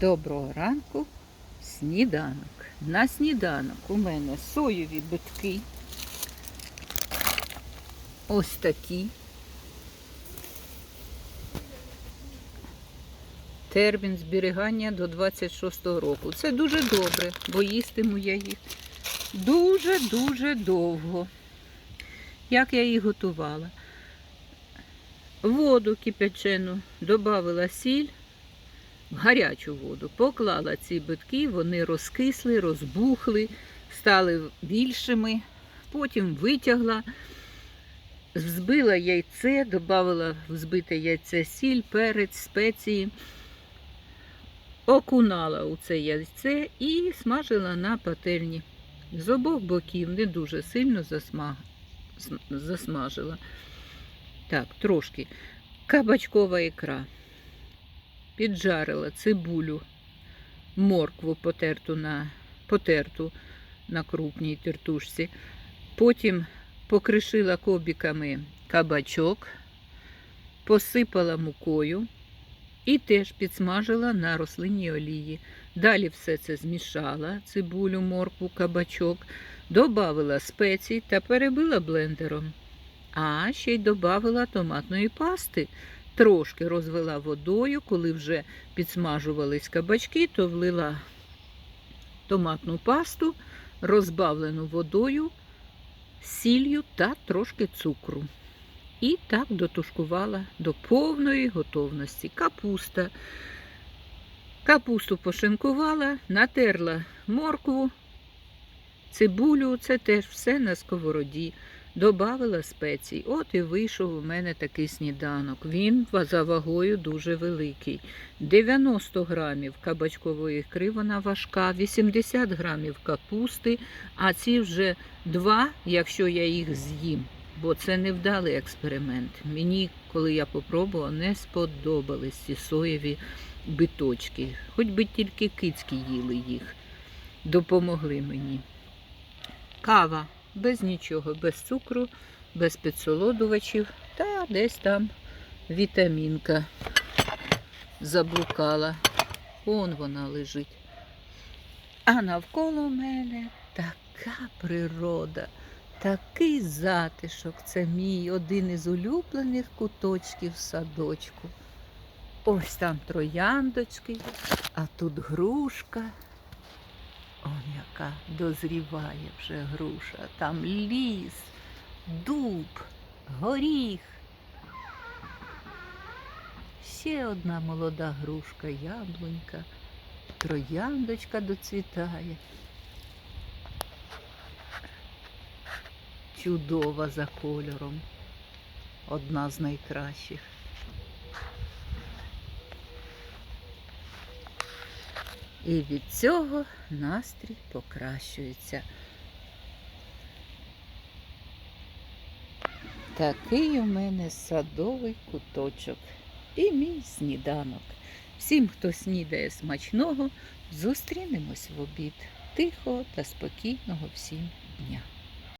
Доброго ранку, сніданок. На сніданок у мене соєві битки. Ось такі. Термін зберігання до 26-го року. Це дуже добре, бо їстиму я їх дуже-дуже довго. Як я їх готувала? Воду кипячену, додавала сіль, в гарячу воду. Поклала ці битки, вони розкисли, розбухли, стали більшими. Потім витягла, взбила яйце, додала в збите яйце сіль, перець, спеції, окунала у це яйце і смажила на пательні. З обох боків не дуже сильно засма... засмажила. Так, трошки. Кабачкова ікра піджарила цибулю, моркву потерту на, потерту на крупній тертушці. Потім покришила кобіками кабачок, посипала мукою і теж підсмажила на рослинній олії. Далі все це змішала, цибулю, моркву, кабачок, додавила спецій та перебила блендером. А ще й додавила томатної пасти трошки розвела водою, коли вже підсмажувались кабачки, то влила томатну пасту, розбавлену водою, сіллю та трошки цукру. І так дотушкувала до повної готовності. Капуста. Капусту пошинкувала, натерла моркву, цибулю, це теж все на сковороді. Добавила спецій. От і вийшов у мене такий сніданок. Він за вагою дуже великий. 90 грамів кабачкової ікри, вона важка, 80 грамів капусти, а ці вже два, якщо я їх з'їм. Бо це невдалий експеримент. Мені, коли я попробувала, не сподобались ці соєві биточки. Хоч би тільки кицьки їли їх. Допомогли мені. Кава без нічого, без цукру, без підсолодувачів та десь там вітамінка заблукала. Он вона лежить. А навколо мене така природа, такий затишок. Це мій один із улюблених куточків садочку. Ось там трояндочки, а тут грушка. Он яка дозріває вже груша. Там ліс, дуб, горіх. Ще одна молода грушка, яблунька, трояндочка доцвітає. Чудова за кольором. Одна з найкращих. І від цього настрій покращується. Такий у мене садовий куточок і мій сніданок. Всім, хто снідає смачного, зустрінемось в обід. Тихого та спокійного всім дня.